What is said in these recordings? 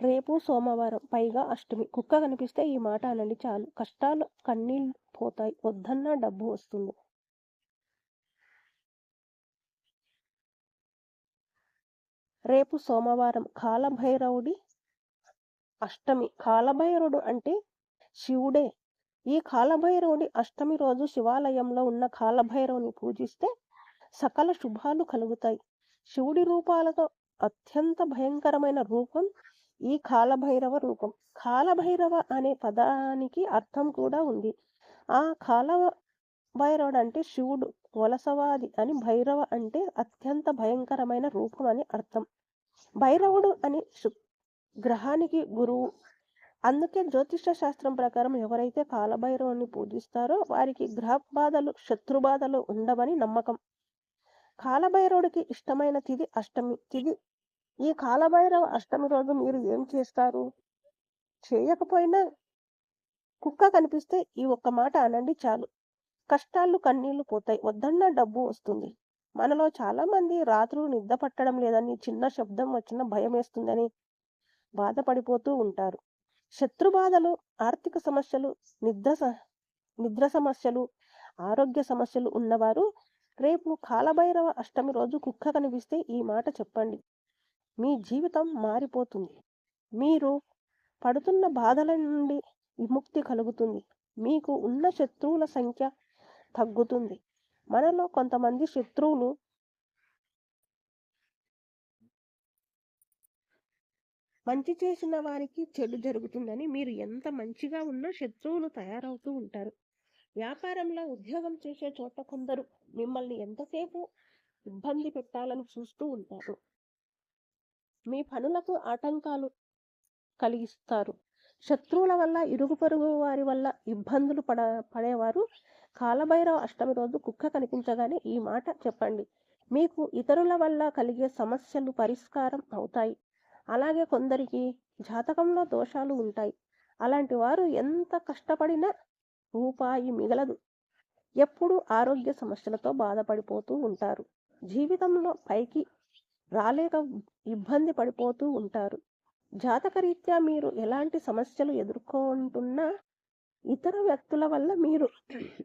రేపు సోమవారం పైగా అష్టమి. కుక్క కనిపిస్తే ఈ మాట అనండి. చాలు. కష్టాలు కన్నీళ్ళు పోతాయి. వద్దన్నా డబ్బు వస్తుంది. రేపు సోమవారం కాలభైరవుడి అష్టమి. కాలభైరవుడు అంటే శివుడే. ఈ కాలభైరవుడి అష్టమి రోజు శివాలయంలో ఉన్న కాలభైరవుని పూజిస్తే సకల శుభాలు కలుగుతాయి. శివుడి రూపాలతో అత్యంత భయంకరమైన రూపం ఈ కాలభైరవ రూపం. కాలభైరవ అనే పదానికి అర్థం కూడా ఉంది. ఆ కాల భైరవుడు అంటే శివుడు వలసవాది అని భైరవ అంటే అత్యంత భయంకరమైన రూపం అని అర్థం. భైరవుడు అని గ్రహానికి గురువు. అందుకే జ్యోతిష శాస్త్రం ప్రకారం ఎవరైతే కాలభైరవుని పూజిస్తారో వారికి గ్రహ బాధలు శత్రు బాధలు ఉండవని నమ్మకం. కాలభైరవుడికి ఇష్టమైన తిది అష్టమి. తిది ఈ కాలభైరవ అష్టమి రోజు మీరు ఏం చేస్తారు? చేయకపోయినా కుక్క కనిపిస్తే ఈ ఒక్క మాట అనండి చాలు. కష్టాలు కన్నీళ్ళు పోతాయి. వద్దన్న డబ్బు వస్తుంది. మనలో చాలా మంది రాత్రులు నిద్ర పట్టడం లేదని చిన్న శబ్దం వచ్చిన భయం వేస్తుందని బాధపడిపోతూ ఉంటారు. శత్రు బాధలు ఆర్థిక సమస్యలు నిద్ర నిద్ర సమస్యలు ఆరోగ్య సమస్యలు ఉన్నవారు రేపు కాలభైరవ అష్టమి రోజు కుక్క కనిపిస్తే ఈ మాట చెప్పండి. మీ జీవితం మారిపోతుంది. మీరు పడుతున్న బాధల నుండి విముక్తి కలుగుతుంది. మీకు ఉన్న శత్రువుల సంఖ్య తగ్గుతుంది. మనలో కొంతమంది శత్రువులు మంచి చేసిన వారికి చెడు జరుగుతుందని మీరు ఎంత మంచిగా ఉన్నా శత్రువులు తయారవుతూ ఉంటారు. వ్యాపారంలో ఉద్యోగం చేసే చోట కొందరు మిమ్మల్ని ఎంతసేపు ఇబ్బంది పెట్టాలని చూస్తూ ఉంటారు. మీ పనులకు ఆటంకాలు కలిగిస్తారు. శత్రువుల వల్ల ఇరుగు పొరుగు వారి వల్ల ఇబ్బందులు పడ పడేవారు కాలభైరవ అష్టమి రోజు కుక్క కనిపించగానే ఈ మాట చెప్పండి. మీకు ఇతరుల వల్ల కలిగే సమస్యలు పరిష్కారం అవుతాయి. అలాగే కొందరికి జాతకంలో దోషాలు ఉంటాయి. అలాంటి వారు ఎంత కష్టపడినా రూపాయి మిగలదు. ఎప్పుడు ఆరోగ్య సమస్యలతో బాధపడిపోతూ ఉంటారు. జీవితంలో పైకి రాలేక ఇబ్బంది పడిపోతూ ఉంటారు. జాతకరీత్యా మీరు ఎలాంటి సమస్యలు ఎదుర్కొంటున్నా ఇతర వ్యక్తుల వల్ల మీరు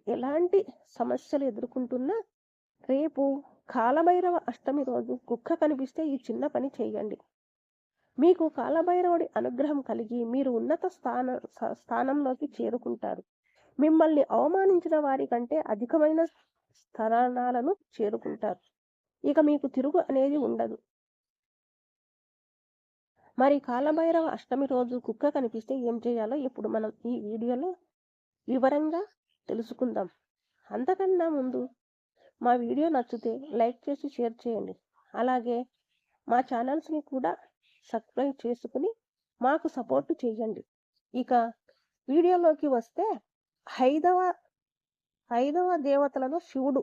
ఎలాంటి సమస్యలు ఎదుర్కొంటున్నా రేపు కాలభైరవ అష్టమి రోజు కుక్క కనిపిస్తే ఈ చిన్న పని చేయండి. మీకు కాలభైరవుడి అనుగ్రహం కలిగి మీరు ఉన్నత స్థాన స్థానంలోకి చేరుకుంటారు. మిమ్మల్ని అవమానించిన వారి కంటే అధికమైన స్థానాలను చేరుకుంటారు. ఇక మీకు తిరుగు అనేది ఉండదు. మరి కాలభైరవ అష్టమి రోజు కుక్క కనిపిస్తే ఏం చేయాలో ఇప్పుడు మనం ఈ వీడియోలో వివరంగా తెలుసుకుందాం. అంతకన్నా ముందు మా వీడియో నచ్చితే లైక్ చేసి షేర్ చేయండి. అలాగే మా ఛానల్స్ని కూడా సబ్స్క్రైబ్ చేసుకుని మాకు సపోర్ట్ చేయండి. ఇక వీడియోలోకి వస్తే ఐదవ ఐదవ దేవతలను శివుడు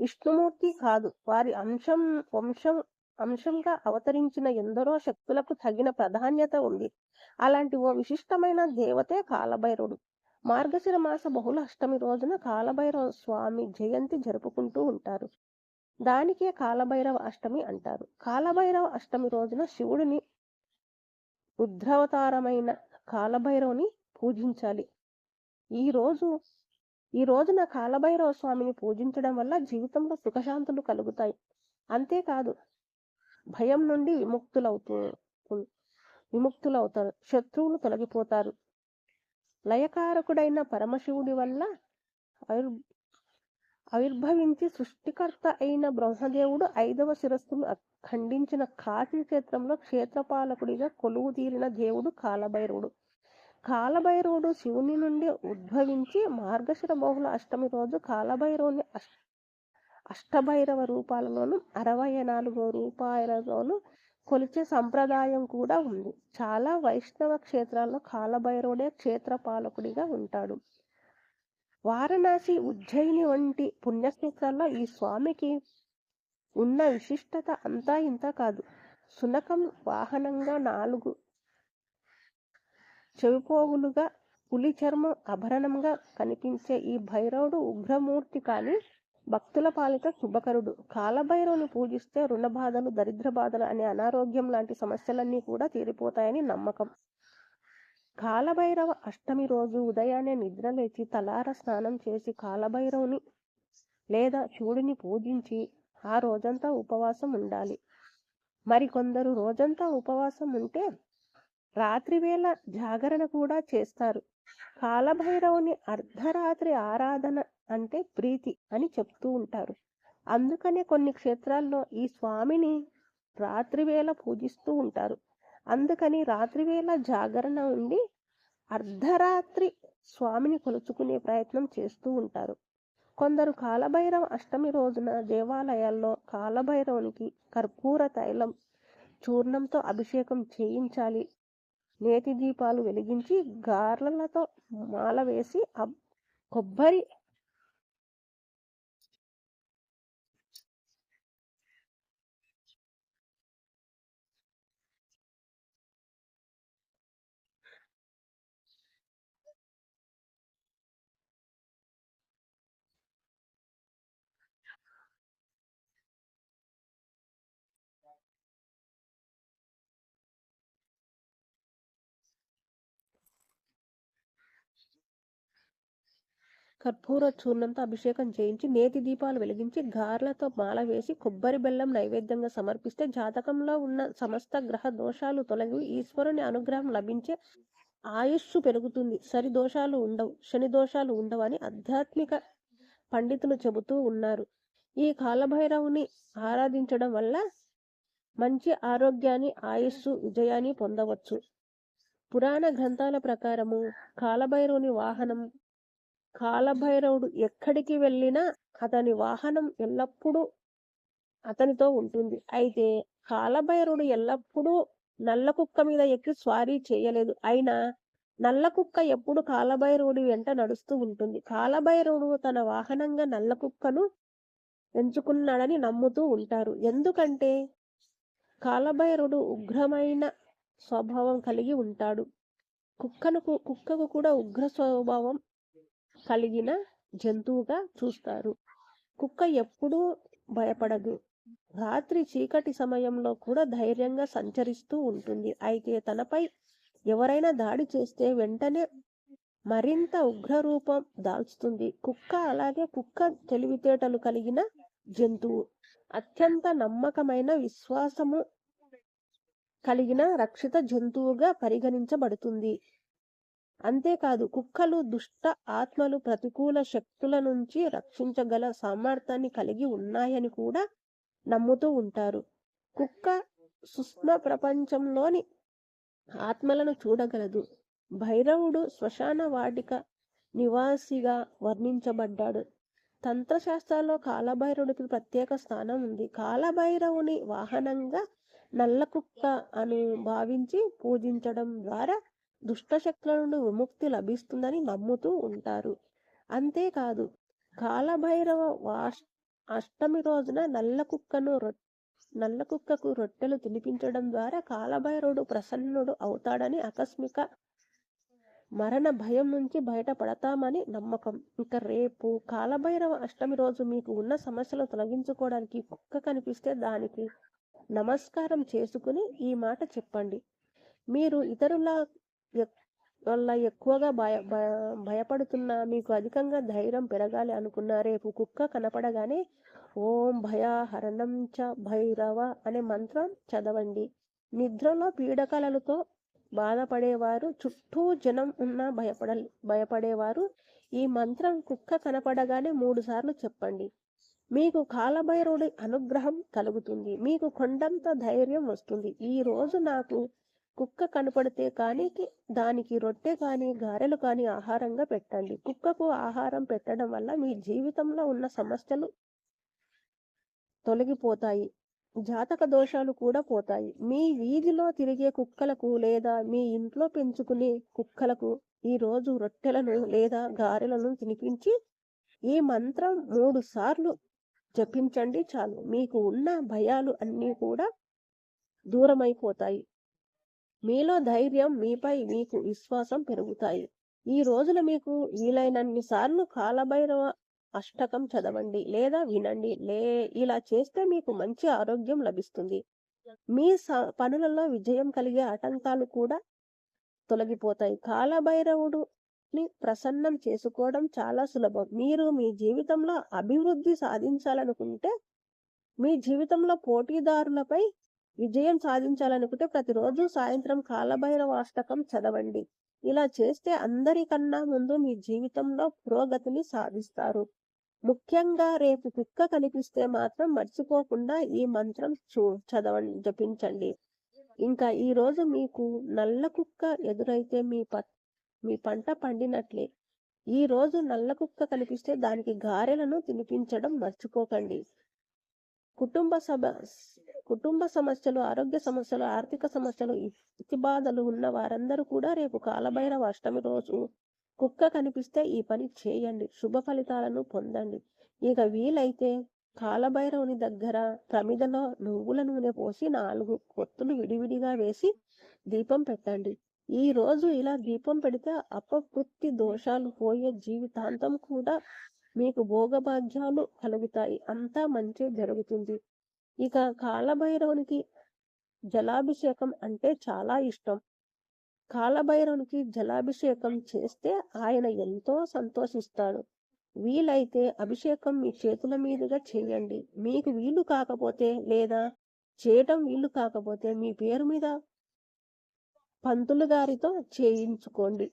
విష్ణుమూర్తి కాదు. వారి అంశం వంశం అంశంగా అవతరించిన ఎందరో శక్తులకు తగిన ప్రాధాన్యత ఉంది. అలాంటి ఓ విశిష్టమైన దేవతే కాలభైరవుడు మార్గశిర మాస బహుళ అష్టమి రోజున కాలభైరవ స్వామి జయంతి జరుపుకుంటూ ఉంటారు. దానికే కాలభైరవ అష్టమి అంటారు. కాలభైరవ అష్టమి రోజున శివుడిని రుద్రావతారమైన కాలభైరవుని పూజించాలి. ఈ రోజు ఈ రోజున కాలభైరవ స్వామిని పూజించడం వల్ల జీవితంలో సుఖశాంతులు కలుగుతాయి. అంతేకాదు భయం నుండి విముక్తులవుతూ విముక్తులవుతారు. శత్రువులు తొలగిపోతారు. లయకారకుడైన పరమశివుడి వల్ల ఆవిర్భవించి సృష్టికర్త అయిన బ్రహ్మదేవుడు ఐదవ శిరస్సును ఖండించిన కాశీ క్షేత్రంలో క్షేత్రపాలకుడిగా కొలువు తీరిన దేవుడు కాలభైరవుడు. కాలభైరవుడు శివుని నుండి ఉద్భవించి మార్గశిర బహుళ అష్టమి రోజు కాలభైరవుని అష్టభైరవ రూపాలలోను అరవై నాలుగో రూపాయలలోను కొలిచే సంప్రదాయం కూడా ఉంది. చాలా వైష్ణవ క్షేత్రాల్లో కాలభైరవుడే క్షేత్రపాలకుడిగా ఉంటాడు. వారణాసి ఉజ్జయిని వంటి పుణ్యక్షేత్రాల్లో ఈ స్వామికి ఉన్న విశిష్టత అంతా ఇంత కాదు. సునకం వాహనంగా నాలుగు చెవిపోగులుగా పులి చర్మం ఆభరణంగా కనిపించే ఈ భైరవుడు ఉగ్రమూర్తి కానీ భక్తుల పాలిట శుభకరుడు. కాలభైరవుని పూజిస్తే రుణ బాధలు దరిద్ర బాధలు అనే అనారోగ్యం లాంటి సమస్యలన్నీ కూడా తీరిపోతాయని నమ్మకం. కాలభైరవ అష్టమి రోజు ఉదయాన్నే నిద్రలేచి తలార స్నానం చేసి కాలభైరవుని లేదా శివుడిని పూజించి ఆ రోజంతా ఉపవాసం ఉండాలి. మరికొందరు రోజంతా ఉపవాసం ఉంటే రాత్రివేళ జాగరణ కూడా చేస్తారు. కాలభైరవుని అర్ధరాత్రి ఆరాధన అంటే ప్రీతి అని చెప్తూ ఉంటారు. అందుకనే కొన్ని క్షేత్రాల్లో ఈ స్వామిని రాత్రివేళ పూజిస్తూ ఉంటారు. అందుకని రాత్రివేళ జాగరణ ఉండి అర్ధరాత్రి స్వామిని కొలుచుకునే ప్రయత్నం చేస్తూ ఉంటారు. కొందరు కాలభైరవ అష్టమి రోజున దేవాలయాల్లో కాలభైరవునికి కర్పూర తైలం చూర్ణంతో అభిషేకం చేయించాలి. నేతి దీపాలు వెలిగించి గార్లలతో మాల వేసి అబ్- కొబ్బరి కర్పూర చూర్ణంతో అభిషేకం చేయించి నేతి దీపాలు వెలిగించి గార్లతో మాల వేసి కొబ్బరి బెల్లం నైవేద్యంగా సమర్పిస్తే జాతకంలో ఉన్న సమస్త గ్రహ దోషాలు తొలగి ఈశ్వరుని అనుగ్రహం లభించే ఆయుస్సు పెరుగుతుంది. సరి దోషాలు ఉండవు శని దోషాలు ఉండవు అని ఆధ్యాత్మిక పండితులు చెబుతూ ఉన్నారు. ఈ కాలభైరవుని ఆరాధించడం వల్ల మంచి ఆరోగ్యాన్ని ఆయుస్సు విజయాన్ని పొందవచ్చు. పురాణ గ్రంథాల ప్రకారము కాలభైరవుని వాహనం కాలభైరవుడు ఎక్కడికి వెళ్ళినా అతని వాహనం ఎల్లప్పుడూ అతనితో ఉంటుంది. అయితే కాలభైరవుడు ఎల్లప్పుడూ నల్ల కుక్క మీద ఎక్కి స్వారీ చేయలేదు. అయినా నల్ల కుక్క ఎప్పుడు కాలభైరవుడి వెంట నడుస్తూ ఉంటుంది. కాలభైరవుడు తన వాహనంగా నల్ల కుక్కను ఎంచుకున్నాడని నమ్ముతూ ఉంటారు. ఎందుకంటే కాలభైరవుడు ఉగ్రమైన స్వభావం కలిగి ఉంటాడు. కుక్కను కుక్కకు కూడా ఉగ్ర స్వభావం కలిగిన జంతువుగా చూస్తారు. కుక్క ఎప్పుడూ భయపడదు. రాత్రి చీకటి సమయంలో కూడా ధైర్యంగా సంచరిస్తూ ఉంటుంది. అయితే తనపై ఎవరైనా దాడి చేస్తే వెంటనే మరింత ఉగ్రరూపం దాల్చుతుంది. కుక్క అలాగే కుక్క తెలివితేటలు కలిగిన జంతువు. అత్యంత నమ్మకమైన విశ్వాసము కలిగిన రక్షిత జంతువుగా పరిగణించబడుతుంది. అంతేకాదు కుక్కలు దుష్ట ఆత్మలు ప్రతికూల శక్తుల నుంచి రక్షించగల సామర్థ్యాన్ని కలిగి ఉన్నాయని కూడా నమ్ముతూ ఉంటారు. కుక్క సుష్మ ప్రపంచంలోని ఆత్మలను చూడగలదు. భైరవుడు శ్మశాన వాటిక నివాసిగా వర్ణించబడ్డాడు. తంత్రశాస్త్రాల్లో కాలభైరవుడికి ప్రత్యేక స్థానం ఉంది. కాలభైరవుని వాహనంగా నల్ల కుక్క అని భావించి పూజించడం ద్వారా దుష్టశక్తుల నుండి విముక్తి లభిస్తుందని నమ్ముతూ ఉంటారు. అంతేకాదు కాలభైరవ వాష్ అష్టమి రోజున నల్ల కుక్కను రొ నల్ల కుక్కకు రొట్టెలు తినిపించడం ద్వారా కాలభైరవుడు ప్రసన్నుడు అవుతాడని ఆకస్మిక మరణ భయం నుంచి బయటపడతామని నమ్మకం. ఇక రేపు కాలభైరవ అష్టమి రోజు మీకు ఉన్న సమస్యలు తొలగించుకోవడానికి కుక్క కనిపిస్తే దానికి నమస్కారం చేసుకుని ఈ మాట చెప్పండి. మీరు ఇతరుల వల్ల ఎక్కువగా భయ భయ- భయపడుతున్నా మీకు అధికంగా ధైర్యం పెరగాలి అనుకున్న రేపు కుక్క కనపడగానే ఓం భయాహరణం చ భైరవ అనే మంత్రం చదవండి. నిద్రలో పీడకలలతో బాధపడేవారు చుట్టూ జనం ఉన్నా భయపడ భయపడేవారు ఈ మంత్రం కుక్క కనపడగానే మూడు సార్లు చెప్పండి. మీకు కాలభైరవుడి అనుగ్రహం కలుగుతుంది. మీకు కొండంత ధైర్యం వస్తుంది. ఈ రోజు నాకు కుక్క కనపడితే కానీ దానికి రొట్టె కానీ గారెలు కానీ ఆహారంగా పెట్టండి. కుక్కకు ఆహారం పెట్టడం వల్ల మీ జీవితంలో ఉన్న సమస్యలు తొలగిపోతాయి. జాతక దోషాలు కూడా పోతాయి. మీ వీధిలో తిరిగే కుక్కలకు లేదా మీ ఇంట్లో పెంచుకునే కుక్కలకు ఈరోజు రొట్టెలను లేదా గారెలను తినిపించి ఈ మంత్రం మూడు సార్లు జపించండి చాలు. మీకు ఉన్న భయాలు అన్నీ కూడా దూరమైపోతాయి. మీలో ధైర్యం మీపై మీకు విశ్వాసం పెరుగుతాయి. ఈ రోజున మీకు వీలైనన్ని సార్లు కాలభైరవ అష్టకం చదవండి లేదా వినండి. లే ఇలా చేస్తే మీకు మంచి ఆరోగ్యం లభిస్తుంది. మీ స పనులలో విజయం కలిగే ఆటంకాలు కూడా తొలగిపోతాయి. కాలభైరవుడుని ప్రసన్నం చేసుకోవడం చాలా సులభం. మీరు మీ జీవితంలో అభివృద్ధి సాధించాలనుకుంటే మీ జీవితంలో పోటీదారులపై విజయం సాధించాలనుకుంటే ప్రతిరోజు సాయంత్రం కాలభైరవ అష్టకం చదవండి. ఇలా చేస్తే అందరికన్నా ముందు మీ జీవితంలో పురోగతిని సాధిస్తారు. ముఖ్యంగా రేపు కుక్క కనిపిస్తే మాత్రం మర్చిపోకుండా ఈ మంత్రం చూ చదవండి జపించండి. ఇంకా ఈ రోజు మీకు నల్ల కుక్క ఎదురైతే మీ ప మీ పంట పండినట్లే. ఈ రోజు నల్ల కుక్క కనిపిస్తే దానికి గారెలను తినిపించడం మర్చిపోకండి. కుటుంబ సభ కుటుంబ సమస్యలు ఆరోగ్య సమస్యలు ఆర్థిక సమస్యలు ఇతి బాధలు ఉన్న వారందరూ కూడా రేపు కాలభైరవ అష్టమి రోజు కుక్క కనిపిస్తే ఈ పని చేయండి శుభ ఫలితాలను పొందండి. ఇక వీలైతే కాలభైరవుని దగ్గర ప్రమిదలో నువ్వుల నూనె పోసి నాలుగు కొత్తులు విడివిడిగా వేసి దీపం పెట్టండి. ఈ రోజు ఇలా దీపం పెడితే అపవృత్తి దోషాలు పోయే జీవితాంతం కూడా మీకు భోగభాగ్యాలు కలుగుతాయి. అంతా మంచి జరుగుతుంది. ఇక కాలభైరవునికి జలాభిషేకం అంటే చాలా ఇష్టం. కాలభైరవునికి జలాభిషేకం చేస్తే ఆయన ఎంతో సంతోషిస్తాడు. వీలైతే అభిషేకం మీ చేతుల మీదుగా చేయండి. మీకు వీలు కాకపోతే లేదా చేయటం వీలు కాకపోతే మీ పేరు మీద పంతులు గారితో చేయించుకోండి.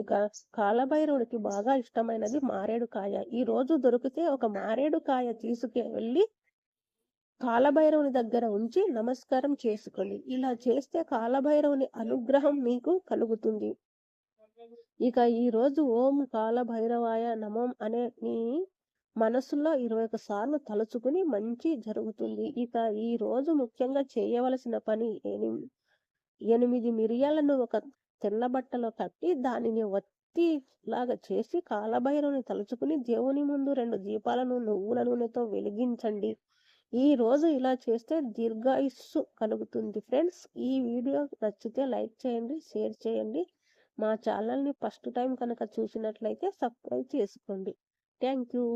ఇక కాలభైరవుడికి బాగా ఇష్టమైనది మారేడు కాయ ఈ రోజు దొరికితే ఒక మారేడు కాయ తీసుకెళ్ళి కాలభైరవుని దగ్గర ఉంచి నమస్కారం చేసుకోండి. ఇలా చేస్తే కాలభైరవుని అనుగ్రహం మీకు కలుగుతుంది. ఇక ఈ రోజు ఓం కాలభైరవాయ నమం అనే మీ మనసులో ఇరవై ఒక సార్లు తలుచుకుని మంచి జరుగుతుంది. ఇక ఈ రోజు ముఖ్యంగా చేయవలసిన పని ఏమి? ఎనిమిది మిరియాలను ఒక తెల్ల బట్టలో కట్టి దానిని వత్తి లాగా చేసి కాలభైరవుని తలుచుకుని దేవుని ముందు రెండు దీపాలను నువ్వుల నూనెతో వెలిగించండి. ఈ రోజు ఇలా చేస్తే దీర్ఘాయుస్సు కలుగుతుంది ఫ్రెండ్స్. ఈ వీడియో నచ్చితే లైక్ చేయండి షేర్ చేయండి. మా ఛానల్ని ఫస్ట్ టైం కనుక చూసినట్లయితే సబ్స్క్రైబ్ చేసుకోండి. Thank you.